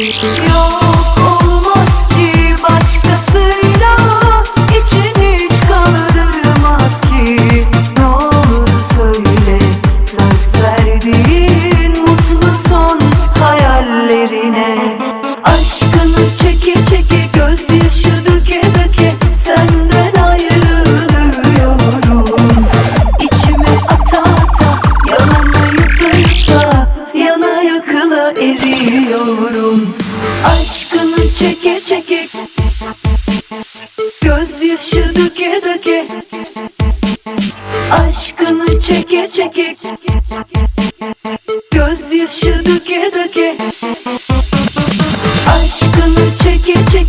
You're Aşkını çeke çeke. Gözyaşı döke döke. Aşkını çeke çeke. Gözyaşı döke döke. Aşkını çeke çeke.